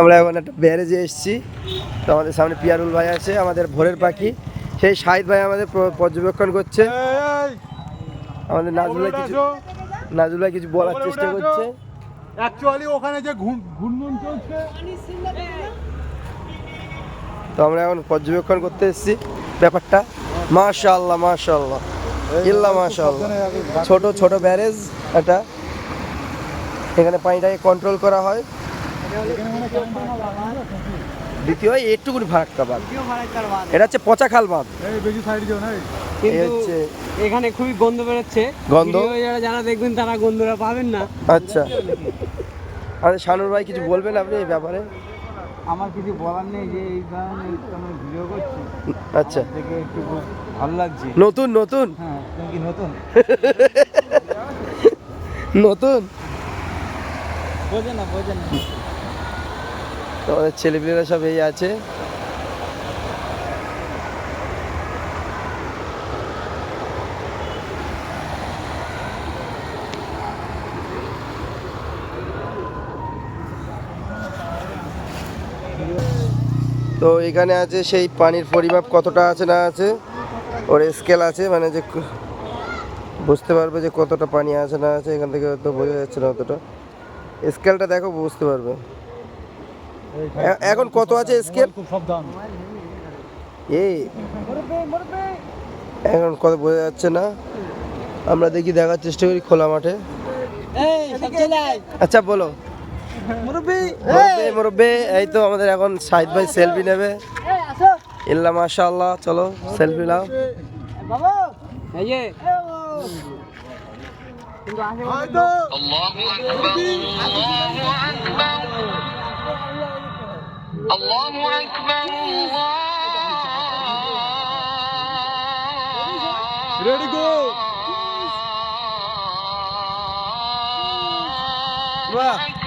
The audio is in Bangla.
আমরা এখন একটা ব্যারেজে এসেছি। তো আমাদের সামনে পিয়ারুল ভাই আছে আমাদের ভোরের পাখি। সেই শাহিদ ভাই আমাদের পর্যবেক্ষণ করছে। আমাদের নাজুল ভাই কিছু নাজুল ভাই কিছু বলার চেষ্টা করছে। অ্যাকচুয়ালি ওখানে যে ঘূর্ণন চলছে। তো আমরা এখন পর্যবেক্ষণ করতে এসেছি ব্যাপারটা। মাশাআল্লাহ মাশাআল্লাহ। ইল্লা মাশাআল্লাহ। ছোট ছোট ব্যারেজ এটা। এখানে পানিটাকে কন্ট্রোল করা হয়। দ্বিতীয় একটুকুনি ফারাক্কা বাঁধ এটা হচ্ছে পচা খাল বাঁধ হচ্ছে এখানে খুবই গন্ধ বেরোচ্ছে। গন্ধ? যারা যারা দেখবেন তারা গন্ধটা পাবেন না। আচ্ছা। আমাদের শানুর ভাই কিছু বলবেন আপনি এই ব্যাপারে? আমার কিছু বলার নেই যে এই কারণে আমি ভিডিও করছি। আচ্ছা। দেখে একটু ভালো লাগছে। নতুন নতুন? হ্যাঁ তুমি কি নতুন? নতুন? বোঝে না বোঝে না। তো আমাদের ছেলেপিলেরা সব এই আছে। তো এখানে আছে সেই পানির পরিমাপ কতটা আছে না আছে, ওর স্কেল আছে মানে যে বুঝতে পারবে যে কতটা পানি আছে না আছে, এখান থেকে তো বোঝা যাচ্ছে না অতটা। স্কেলটা দেখো, বুঝতে পারবে। এখন কত আছে স্কেল এই এখন কত বোঝা যাচ্ছে না। আমরা দেখি দেখার চেষ্টা করি খোলা মাঠে। আচ্ছা বলো। মুরব্বি মুরব্বি এই। তো আমাদের এখন সাহিদ ভাই সেলফি নেবে। ইল্লা মাশাআল্লাহ চলো সেলফি নাও। হয়তো الله أكبر Ready go! Right.